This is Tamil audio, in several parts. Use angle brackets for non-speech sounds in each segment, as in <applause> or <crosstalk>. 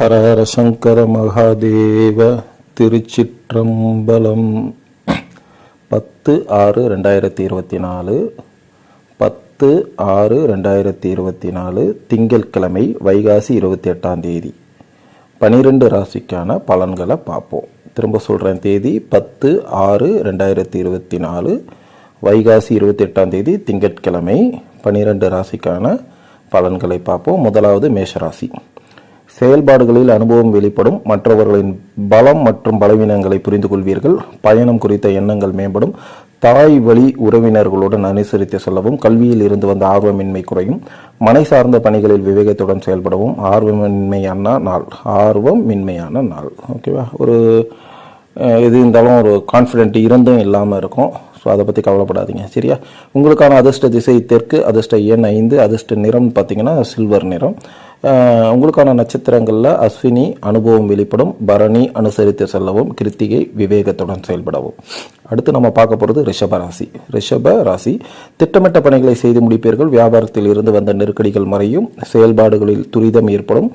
ஹரஹர சங்கர மகாதேவ திருச்சிற்றம்பலம். பத்து ஆறு ரெண்டாயிரத்தி இருபத்தி நாலு. பத்து ஆறு ரெண்டாயிரத்தி இருபத்தி நாலு திங்கட்கிழமை வைகாசி இருபத்தி எட்டாம் தேதி. பனிரெண்டு ராசிக்கான பலன்களை பார்ப்போம். திரும்ப சொல்கிறேன் தேதி பத்து ஆறு ரெண்டாயிரத்தி இருபத்தி நாலு. வைகாசி இருபத்தி எட்டாம் தேதி திங்கட்கிழமை பனிரெண்டு ராசிக்கான பலன்களை பார்ப்போம். முதலாவது மேஷராசி. செயல்பாடுகளில் அனுபவம் வெளிப்படும் மற்றவர்களின் பலம் மற்றும் பலவீனங்களை புரிந்து கொள்வீர்கள் பயணம் குறித்த எண்ணங்கள் மேம்படும். தாய் வழி உறவினர்களுடன் அனுசரித்து செல்லவும் கல்வியில் இருந்து வந்த ஆர்வமின்மை குறையும். மனை சார்ந்த பணிகளில் விவேகத்துடன் செயல்படவும். ஆர்வமின்மையான நாள். ஆர்வம் மின்மையான நாள் ஓகேவா ஒரு எது இருந்தாலும் ஒரு கான்ஃபிடென்ட் இருந்தும் இல்லாமல் இருக்கும். ஸோ அதை பற்றி கவலைப்படாதீங்க. சரியா? உங்களுக்கான அதிர்ஷ்ட திசை தெற்கு அதிர்ஷ்ட எண் ஐந்து அதிர்ஷ்ட நிறம் பார்த்தீங்கன்னா சில்வர் நிறம். உங்களுக்கான நட்சத்திரங்களில் அஸ்வினி அனுபவம் வெளிப்படும் பரணி அனுசரித்து செல்லவும் கிருத்திகை விவேகத்துடன் செயல்படவும். அடுத்து நம்ம பார்க்க போகிறது ரிஷப ராசி. ரிஷப ராசி திட்டமிட்ட பணிகளை செய்து முடிப்பீர்கள். வியாபாரத்தில் இருந்து வந்த நெருக்கடிகள் மறையும் செயல்பாடுகளில் துரிதம் ஏற்படும்.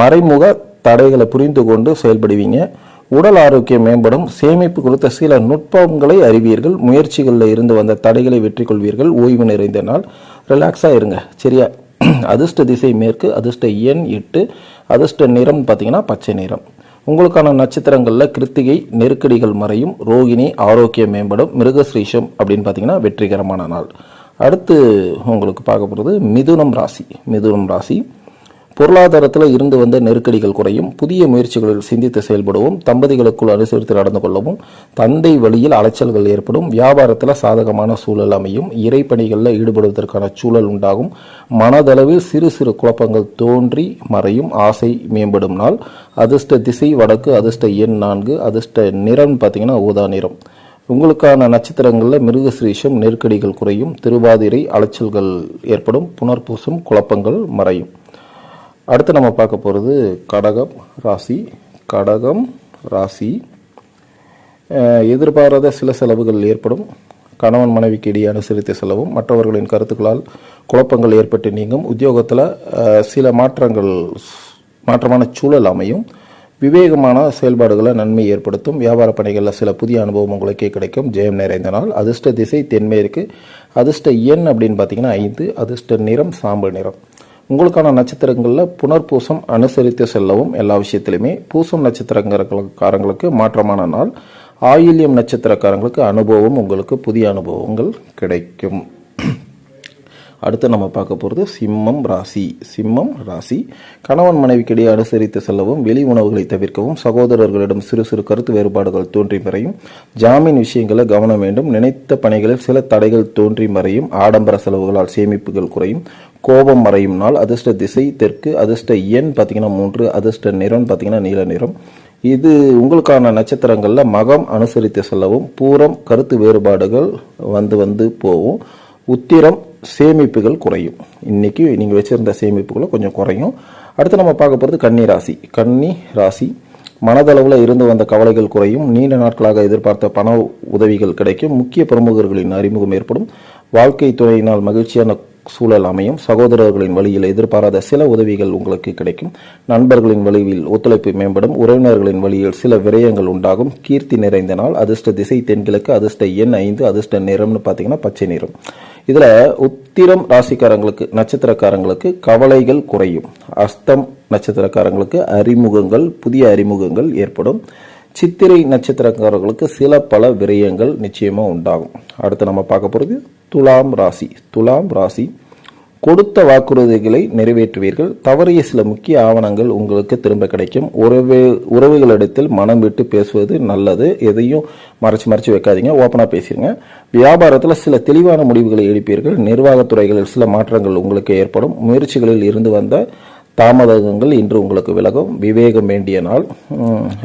மறைமுக தடைகளை புரிந்து கொண்டு செயல்படுவீங்க. உடல் ஆரோக்கியம் மேம்படும். சேமிப்பு குறித்த சில நுட்பங்களை அறிவீர்கள். முயற்சிகளில் இருந்து வந்த தடைகளை வெற்றி கொள்வீர்கள். ஓய்வு நிறைந்த நாள். ரிலாக்ஸாக இருங்க. சரியா? <clears throat> அதிர்ஷ்ட திசை மேற்கு அதிர்ஷ்ட எண் எட்டு அதிர்ஷ்ட நிறம் பார்த்தீங்கன்னா பச்சை நிறம். உங்களுக்கான நட்சத்திரங்களில் கிருத்திகை நெருக்கடிகள் மறையும். ரோகிணி ஆரோக்கியம் மேம்படும். மிருகஸ்ரீஷம் அப்படின்னு பார்த்தீங்கன்னா வெற்றிகரமான நாள். அடுத்து உங்களுக்கு பார்க்க போகிறது மிதுனம் ராசி. மிதுனம் ராசி. பொருளாதாரத்தில் இருந்து வந்த நெருக்கடிகள் குறையும். புதிய முயற்சிகளில் சிந்தித்து செயல்படுவோம். தம்பதிகளுக்குள் அனுசரித்து நடந்து கொள்ளவும். தந்தை வழியில் அலைச்சல்கள் ஏற்படும். வியாபாரத்தில் சாதகமான சூழல் அமையும். இறைப்பணிகளில் ஈடுபடுவதற்கான சூழல் உண்டாகும். மனதளவில் சிறு சிறு குழப்பங்கள் தோன்றி மறையும். ஆசை மேம்படும் நாள். அதிர்ஷ்ட திசை வடக்கு அதிர்ஷ்ட எண் நான்கு அதிர்ஷ்ட நிறம் பார்த்தீங்கன்னா ஊதா நிறம். உங்களுக்கான நட்சத்திரங்களில் மிருகசிரீஷம் நெருக்கடிகள் குறையும். திருவாதிரை அலைச்சல்கள் ஏற்படும். புனர்பூசம் குழப்பங்கள் மறையும். அடுத்து நம்ம பார்க்க போகிறது கடகம் ராசி. கடகம் ராசி. எதிர்பாராத சில செலவுகள் ஏற்படும். கணவன் மனைவிக்கு இடையே அனுசரித்து செலவும் மற்றவர்களின் கருத்துக்களால் குழப்பங்கள் ஏற்பட்டு நீங்கும். உத்தியோகத்தில் சில மாற்றங்கள் மாற்றமான சூழல் அமையும். விவேகமான செயல்பாடுகளை நன்மை ஏற்படுத்தும். வியாபார பணிகளில் சில புதிய அனுபவம் உங்களுக்கே கிடைக்கும். ஜெயம் நிறைந்த நாள். அதிர்ஷ்ட திசை தென்மேற்கு. அதிர்ஷ்ட எண் அப்படின்னு பார்த்தீங்கன்னா ஐந்து. அதிர்ஷ்ட நிறம் சாம்பல் நிறம். உங்களுக்கான நட்சத்திரங்களில் புனர்பூசம் அனுசரித்து செல்லவும் எல்லா விஷயத்திலுமே பூசம் நட்சத்திரக்காரங்களுக்கு மாற்றமான நாள். ஆயில்யம் நட்சத்திரக்காரங்களுக்கு அனுபவம் உங்களுக்கு புதிய அனுபவங்கள் கிடைக்கும். அடுத்து நம்ம பார்க்க போகிறது சிம்மம் ராசி. சிம்மம் ராசி. கணவன் மனைவிக்கிடையே அனுசரித்து செல்லவும் வெளி உணவுகளை தவிர்க்கவும் சகோதரர்களிடம் சிறு சிறு கருத்து வேறுபாடுகள் தோன்றி மறையும். ஜாமீன் விஷயங்களை கவனம் வேண்டும். நினைத்த பணிகளில் சில தடைகள் தோன்றி மறையும். ஆடம்பர செலவுகளால் சேமிப்புகள் குறையும். கோபம் மறையும் நாள் அதிர்ஷ்ட திசை தெற்கு அதிர்ஷ்ட எண் பார்த்தீங்கன்னா மூன்று அதிர்ஷ்ட நிறம் பார்த்தீங்கன்னா நீல நிறம். இது உங்களுக்கான நட்சத்திரங்களில் மகம் அனுசரித்து செல்லவும் பூரம் கருத்து வேறுபாடுகள் வந்து வந்து போகும். உத்திரம் சேமிப்புகள் குறையும். இன்னைக்கு நீங்கள் வச்சுருந்த சேமிப்புகளை கொஞ்சம் குறையும். அடுத்து நம்ம பார்க்க போகிறது கன்னி ராசி. கன்னி ராசி மனதளவில் இருந்து வந்த கவலைகள் குறையும். நீண்ட நாட்களாக எதிர்பார்த்த பண உதவிகள் கிடைக்கும். முக்கிய பிரமுகர்களின் அறிமுகம் ஏற்படும். வாழ்க்கை துறையினால் மகிழ்ச்சியான சூழல் அமையும். சகோதரர்களின் வழியில் எதிர்பாராத சில உதவிகள் உங்களுக்கு கிடைக்கும். நண்பர்களின் வழியில் ஒத்துழைப்பு மேம்படும். உறவினர்களின் வழியில் சில விரயங்கள் உண்டாகும். கீர்த்தி நிறைந்த நாள். அதிர்ஷ்ட திசை தென்கிழக்கு அதிர்ஷ்ட எண் ஐந்து அதிர்ஷ்ட நிறம்னு பார்த்தீங்கன்னா பச்சை நிறம். இதில் உத்திரம் ராசிக்காரங்களுக்கு நட்சத்திரக்காரங்களுக்கு கவலைகள் குறையும். அஸ்தம் நட்சத்திரக்காரங்களுக்கு அறிமுகங்கள் புதிய அறிமுகங்கள் ஏற்படும். சித்திரை நட்சத்திரக்காரர்களுக்கு சில பல விரயங்கள் நிச்சயமாக உண்டாகும். அடுத்து நம்ம பார்க்க போகிறது துலாம் ராசி. துலாம் ராசி கொடுத்த வாக்குறுதிகளை நிறைவேற்றுவீர்கள். தவறிய சில முக்கிய ஆவணங்கள் உங்களுக்கு திரும்ப கிடைக்கும். உறவு உறவுகளிடத்தில் மனம் விட்டு பேசுவது நல்லது. எதையும் மறைச்சு மறைச்சு வைக்காதீங்க. ஓப்பனாக பேசிடுங்க வியாபாரத்தில் சில தெளிவான முடிவுகளை எடுப்பீர்கள். நிர்வாகத்துறைகளில் சில மாற்றங்கள் உங்களுக்கு ஏற்படும். முயற்சிகளில் இருந்து வந்த தாமதங்கள் இன்று உங்களுக்கு விலகும். விவேகம் வேண்டிய நாள்.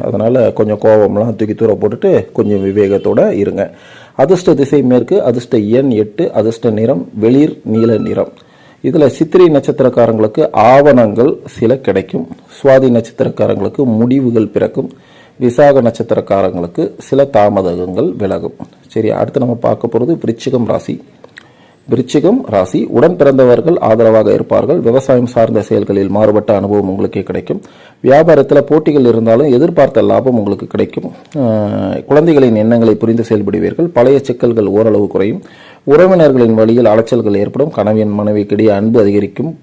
அதனால் கொஞ்சம் கோபம்லாம் தூக்கி தூர போட்டுட்டு கொஞ்சம் விவேகத்தோடு இருங்க. அதிர்ஷ்ட திசை மேற்கு அதிர்ஷ்ட எண் எட்டு அதிர்ஷ்ட நிறம் வெளிர் நீல நிறம். இதில் சித்திரை நட்சத்திரக்காரங்களுக்கு ஆவணங்கள் சில கிடைக்கும். சுவாதி நட்சத்திரக்காரங்களுக்கு முடிவுகள் பிறக்கும். விசாக நட்சத்திரக்காரங்களுக்கு சில தாமதங்கள் விலகும். சரி அடுத்து நம்ம பார்க்க போகிறது விருச்சிகம் ராசி. விருச்சிகம் ராசி உடன் பிறந்தவர்கள் ஆதரவாக இருப்பார்கள். விவசாயம் சார்ந்த செயல்களில் மாறுபட்ட அனுபவம் உங்களுக்கு கிடைக்கும். வியாபாரத்தில் போட்டிகள் இருந்தாலும் எதிர்பார்த்த லாபம் உங்களுக்கு கிடைக்கும். குழந்தைகளின் எண்ணங்களை புரிந்து செயல்படுவீர்கள். பழைய சிக்கல்கள் ஓரளவு குறையும். உறவினர்களின் வழியில் அலைச்சல்கள் ஏற்படும். கணவன் மனைவிக்கிடையே அன்பு அதிகரிக்கும்.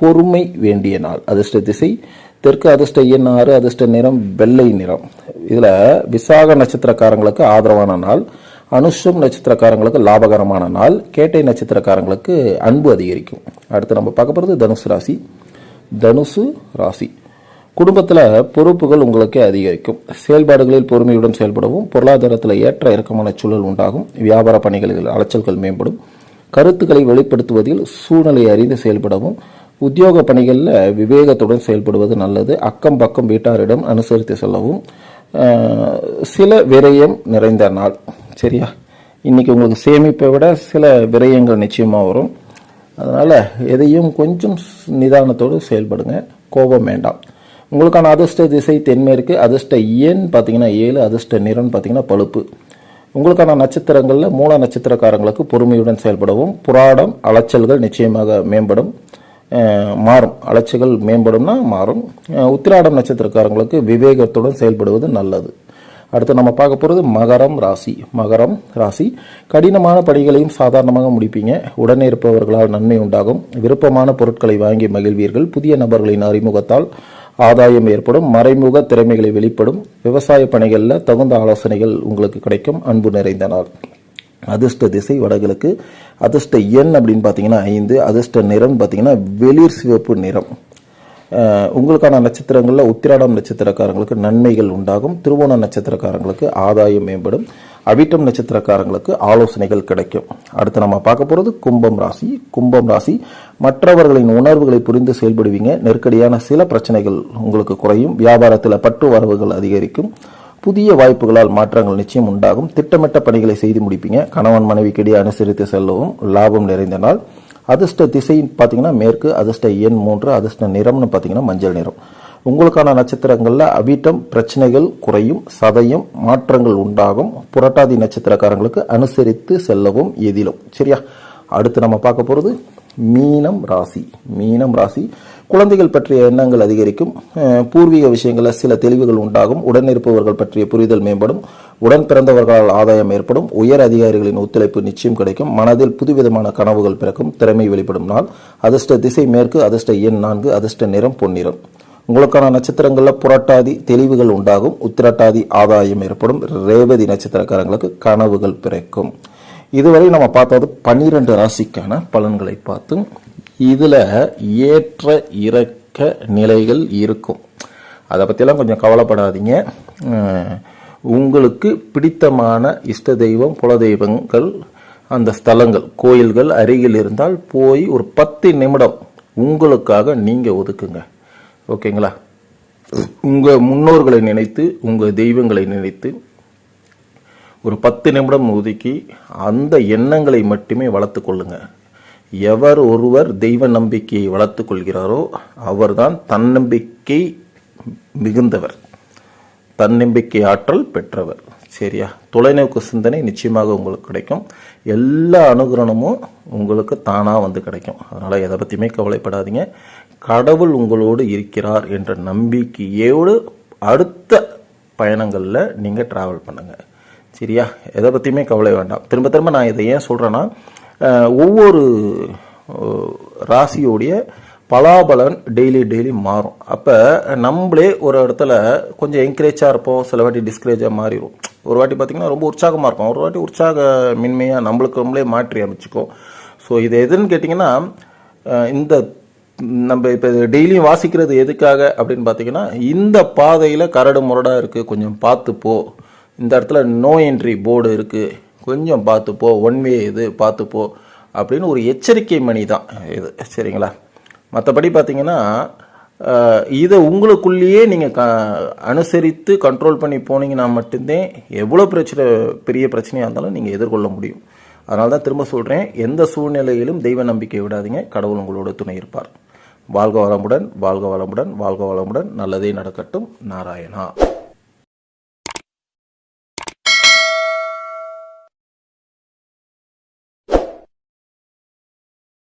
பொறுமை வேண்டிய நாள். அதிர்ஷ்ட திசை தெற்கு அதிர்ஷ்ட எண் ஆறு அதிர்ஷ்ட நிறம் வெள்ளை நிறம். இதில் விசாக நட்சத்திரக்காரங்களுக்கு ஆதரவான நாள். அனுஷம் நட்சத்திரக்காரங்களுக்கு லாபகரமான நாள் கேட்டை நட்சத்திரக்காரங்களுக்கு அன்பு அதிகரிக்கும். அடுத்து நம்ம பார்க்க போகிறது தனுசு ராசி. தனுசு ராசி. குடும்பத்தில் பொறுப்புகள் உங்களுக்கு அதிகரிக்கும். செயல்பாடுகளில் பொறுமையுடன் செயல்படவும் பொருளாதாரத்தில் ஏற்ற இறக்கமான சூழல் உண்டாகும். வியாபார பணிகளில் அலைச்சல்கள் மேம்படும். கருத்துக்களை வெளிப்படுத்துவதில் சூழ்நிலை அறிந்து செயல்படவும். உத்தியோக பணிகளில் விவேகத்துடன் செயல்படுவது நல்லது. அக்கம் பக்கம் வீட்டாரிடம் அனுசரித்து செல்லவும். சில விரயம் நிறைந்த நாள். சரியா? இன்றைக்கி உங்களுக்கு சேமிப்பை விட சில விரயங்கள் நிச்சயமாக வரும். அதனால் எதையும் கொஞ்சம் நிதானத்தோடு செயல்படுங்க. கோபம் வேண்டாம். உங்களுக்கான அதிர்ஷ்ட திசை தென்மேற்கு அதிர்ஷ்ட எண் பார்த்தீங்கன்னா ஏழு அதிர்ஷ்ட நிறம் பார்த்தீங்கன்னா பழுப்பு. உங்களுக்கான நட்சத்திரங்களில் மூல நட்சத்திரக்காரங்களுக்கு பொறுமையுடன் செயல்படவும் புராடம் அலைச்சல்கள் நிச்சயமாக மேம்படும். மாறும். அலைச்சல்கள் மேம்படும்னா மாறும். உத்திராடம் நட்சத்திரக்காரங்களுக்கு விவேகத்துடன் செயல்படுவது நல்லது. அடுத்து நம்ம பார்க்க போகிறது மகரம் ராசி. மகரம் ராசி. கடினமான படிகளையும் சாதாரணமாக முடிப்பீங்க. உடனே இருப்பவர்களால் நன்மை உண்டாகும். விருப்பமான பொருட்களை வாங்கி மகிழ்வீர்கள். புதிய நபர்களின் அறிமுகத்தால் ஆதாயம் ஏற்படும். மறைமுக திறமைகளை வெளிப்படும். விவசாய பணிகளில் தகுந்த ஆலோசனைகள் உங்களுக்கு கிடைக்கும். அன்பு நிறைந்த நாள். அதிர்ஷ்ட திசை வடகிழக்கு. அதிர்ஷ்ட எண் அப்படின்னு பார்த்தீங்கன்னா ஐந்து. அதிர்ஷ்ட நிறம் பார்த்தீங்கன்னா வெளிர் சிவப்பு நிறம். உங்களுக்கான நட்சத்திரங்களில் உத்திராடம் நட்சத்திரக்காரங்களுக்கு நன்மைகள் உண்டாகும். திருவோண நட்சத்திரக்காரங்களுக்கு ஆதாயம் மேம்படும். அவிட்டம் நட்சத்திரக்காரங்களுக்கு ஆலோசனைகள் கிடைக்கும். அடுத்து நம்ம பார்க்க போகிறது கும்பம் ராசி. கும்பம் ராசி மற்றவர்களின் உணர்வுகளை புரிந்து செயல்படுவீங்க. நெருக்கடியான சில பிரச்சனைகள் உங்களுக்கு குறையும். வியாபாரத்தில் பற்று வரவுகள் அதிகரிக்கும். புதிய வாய்ப்புகளால் மாற்றங்கள் நிச்சயம் உண்டாகும். திட்டமிட்ட பணிகளை செய்து முடிப்பீங்க. கணவன் மனைவிக்கிடையே அனுசரித்து செல்லவும் லாபம் நிறைந்த நாள். அதிர்ஷ்ட திசைன்னு பார்த்தீங்கன்னா மேற்கு அதிர்ஷ்ட எண் மூன்று அதிர்ஷ்ட நிறம்னு பார்த்தீங்கன்னா மஞ்சள் நிறம். உங்களுக்கான நட்சத்திரங்களில் அவிட்டம் பிரச்சனைகள் குறையும் சதயம் மாற்றங்கள் உண்டாகும். புரட்டாதி நட்சத்திரக்காரங்களுக்கு அனுசரித்து செல்லவும் எதிலும். சரியா? அடுத்து நம்ம பார்க்க போகிறது மீனம் ராசி. மீனம் ராசி. குழந்தைகள் பற்றிய எண்ணங்கள் அதிகரிக்கும். பூர்வீக விஷயங்களில் சில தெளிவுகள் உண்டாகும். உடனிருப்பவர்கள் பற்றிய புரிதல் மேம்படும். உடன் பிறந்தவர்களால் ஆதாயம் ஏற்படும். உயர் அதிகாரிகளின் ஒத்துழைப்பு நிச்சயம் கிடைக்கும். மனதில் புதுவிதமான கனவுகள் பிறக்கும். திறமை வெளிப்படும் நாள். அதிர்ஷ்ட திசை மேற்கு அதிர்ஷ்ட எண் நான்கு அதிர்ஷ்ட நிறம் பொன்னிறம். உங்களுக்கான நட்சத்திரங்களில் புரட்டாதி தெளிவுகள் உண்டாகும். உத்திரட்டாதி ஆதாயம் ஏற்படும். ரேவதி நட்சத்திரக்காரங்களுக்கு கனவுகள் பிறக்கும். இதுவரை நம்ம பார்த்தது பன்னிரண்டு ராசிக்கான பலன்களை பார்த்தும் இதில் ஏற்ற இறக்க நிலைகள் இருக்கும். அதை பற்றியெல்லாம் கொஞ்சம் கவலைப்படாதீங்க. உங்களுக்கு பிடித்தமான இஷ்ட தெய்வம் குல தெய்வங்கள் அந்த ஸ்தலங்கள் கோயில்கள் அருகில் இருந்தால் போய் ஒரு பத்து நிமிடம் உங்களுக்காக நீங்கள் ஒதுக்குங்க. ஓகேங்களா? உங்கள் முன்னோர்களை நினைத்து உங்கள் தெய்வங்களை நினைத்து ஒரு பத்து நிமிடம் ஒதுக்கி அந்த எண்ணங்களை மட்டுமே வளர்த்து கொள்ளுங்க. எவர் ஒருவர் தெய்வ நம்பிக்கையை வளர்த்து கொள்கிறாரோ அவர்தான் தன்னம்பிக்கை மிகுந்தவர். தன்னம்பிக்கை ஆற்றல் பெற்றவர். சரியா? தொலைநோக்கு சிந்தனை நிச்சயமாக உங்களுக்கு கிடைக்கும். எல்லா அனுகிரணமும் உங்களுக்கு தானாக வந்து கிடைக்கும். அதனால் எதை பற்றியுமே கவலைப்படாதீங்க. கடவுள் உங்களோடு இருக்கிறார் என்ற நம்பிக்கையோடு அடுத்த பயணங்களில் நீங்கள் ட்ராவல் பண்ணுங்கள் சரியா? எதை பற்றியுமே கவலை வேண்டாம். திரும்ப திரும்ப நான் இதை ஏன் சொல்கிறேன்னா ஒவ்வொரு ராசியோடைய பலாபலன் டெய்லி டெய்லி மாறும். அப்போ நம்மளே ஒரு இடத்துல கொஞ்சம் என்கரேஜாக இருப்போம். சில வாட்டி டிஸ்கரேஜாக மாறிடும் ஒரு வாட்டி பார்த்திங்கன்னா ரொம்ப உற்சாகமாக இருக்கும் ஒரு வாட்டி உற்சாக மின்மையாக நம்மளுக்கு நம்மளே மாற்றி அமைச்சிக்கும். ஸோ இது எதுன்னு கேட்டிங்கன்னா இந்த நம்ம இப்போ டெய்லியும் வாசிக்கிறது எதுக்காக அப்படின்னு பார்த்தீங்கன்னா இந்த பாதையில் கரடு முரடாக இருக்குது கொஞ்சம் பார்த்து போ. இந்த இடத்துல நோ என்ட்ரி போர்டு இருக்குது கொஞ்சம் பார்த்து போ. ஒன் வே இது பார்த்து போ. அப்படின்னு ஒரு எச்சரிக்கை மணி தான் இது. சரிங்களா? மற்றபடி பார்த்தீங்கன்னா இதை உங்களுக்குள்ளேயே நீங்கள் க அனுசரித்து கண்ட்ரோல் பண்ணி போனீங்கன்னா மட்டும்தான் எவ்வளோ பிரச்சனை பெரிய பிரச்சனையாக இருந்தாலும் நீங்கள் எதிர்கொள்ள முடியும். அதனால தான் திரும்ப சொல்கிறேன் எந்த சூழ்நிலையிலும் தெய்வ நம்பிக்கை விடாதீங்க கடவுள் உங்களோட துணை இருப்பார். வாழ்க வளமுடன் வாழ்க வளமுடன் வாழ்க வளமுடன் நல்லதே நடக்கட்டும் நாராயணா.